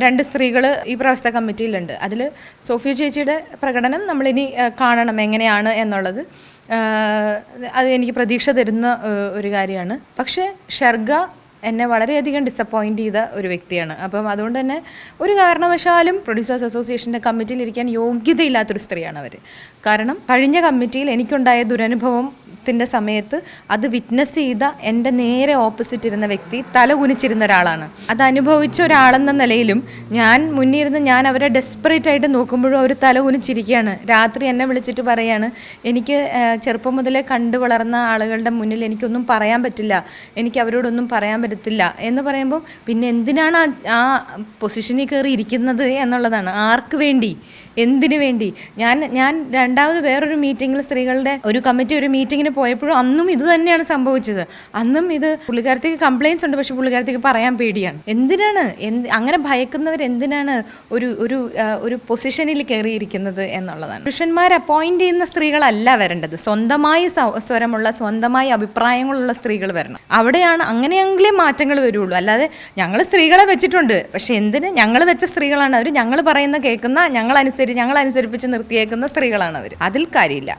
രണ്ട് സ്ത്രീകൾ ഈ പ്രാവശ്യത്തെ കമ്മിറ്റിയിലുണ്ട്. അതിൽ സോഫിയ ചേച്ചിയുടെ പ്രകടനം നമ്മളിനി കാണണം എങ്ങനെയാണ് എന്നുള്ളത്. അത് എനിക്ക് പ്രതീക്ഷ തരുന്ന ഒരു കാര്യമാണ്. പക്ഷേ ഷർഗ എന്നെ വളരെയധികം ഡിസപ്പോയിന്റ് ചെയ്ത ഒരു വ്യക്തിയാണ്. അപ്പം അതുകൊണ്ട് തന്നെ ഒരു കാരണവശാലും പ്രൊഡ്യൂസേഴ്സ് അസോസിയേഷന്റെ കമ്മിറ്റിയിൽ ഇരിക്കാൻ യോഗ്യതയില്ലാത്തൊരു സ്ത്രീയാണ് അവർ കാരണം കഴിഞ്ഞ കമ്മിറ്റിയിൽ എനിക്കുണ്ടായ ദുരനുഭവത്തിന്റെ സമയത്ത് അത് വിറ്റ്നസ് ചെയ്ത എന്റെ നേരെ ഓപ്പോസിറ്റ് ഇരുന്ന വ്യക്തി തല കുനിച്ചിരുന്ന ഒരാളാണ്. അത് അനുഭവിച്ച ഒരാളെന്ന നിലയിലും ഞാൻ മുന്നിരുന്ന് ഞാൻ അവരെ ഡെസ്പറേറ്റ് ആയിട്ട് നോക്കുമ്പോഴും അവർ തല കുനിച്ചിരിക്കുകയാണ്. രാത്രി എന്നെ വിളിച്ചിട്ട് പറയാണ് എനിക്ക് ചെറുപ്പം മുതലേ കണ്ടു വളർന്ന ആളുകളുടെ മുന്നിൽ എനിക്കൊന്നും പറയാൻ പറ്റില്ല. എനിക്ക് അവരോടൊന്നും പറയാൻ പറ്റത്തില്ല. എന്ന് പറയുമ്പോൾ പിന്നെ എന്തിനാണ് ആ പൊസിഷനിൽ കയറി ഇരിക്കുന്നത് എന്നുള്ളതാണ്. ആർക്ക് വേണ്ടി? എന്തിനു വേണ്ടി? ഞാൻ ഞാൻ രണ്ടാമത് വേറൊരു മീറ്റിങ്ങിൽ സ്ത്രീകളുടെ ഒരു കമ്മിറ്റി ഒരു മീറ്റിങ്ങിന് പോയപ്പോഴും അന്നും ഇത് തന്നെയാണ് സംഭവിച്ചത്. അന്നും ഇത് പുള്ളിക്കാരത്തേക്ക് കംപ്ലയിൻസ് ഉണ്ട് പക്ഷെ പുള്ളിക്കാരത്തേക്ക് പറയാൻ പേടിയാണ്. എന്തിനാണ്? എന്ത് അങ്ങനെ ഭയക്കുന്നവർ എന്തിനാണ് ഒരു ഒരു ഒരു പൊസിഷനിൽ കയറിയിരിക്കുന്നത് എന്നുള്ളതാണ്. പുരുഷന്മാർ അപ്പോയിന്റ് ചെയ്യുന്ന സ്ത്രീകളല്ല വരേണ്ടത്. സ്വന്തമായി സ്വരമുള്ള സ്വന്തമായി അഭിപ്രായങ്ങളുള്ള സ്ത്രീകൾ വരണം. അവിടെയാണ് അങ്ങനെയെങ്കിലേ മാറ്റങ്ങൾ വരുള്ളൂ. അല്ലാതെ ഞങ്ങൾ സ്ത്രീകളെ വെച്ചിട്ടുണ്ട്. പക്ഷെ എന്തിന്? ഞങ്ങൾ വെച്ച സ്ത്രീകളാണ് അവർ ഞങ്ങൾ പറയുന്ന കേൾക്കുന്ന ഞങ്ങൾ അനുസരിച്ച് ഞങ്ങൾ അനുസരിപ്പിച്ച് നിർത്തിയേക്കുന്ന സ്ത്രീകളാണ് അവർ അതിൽ കാര്യമില്ല.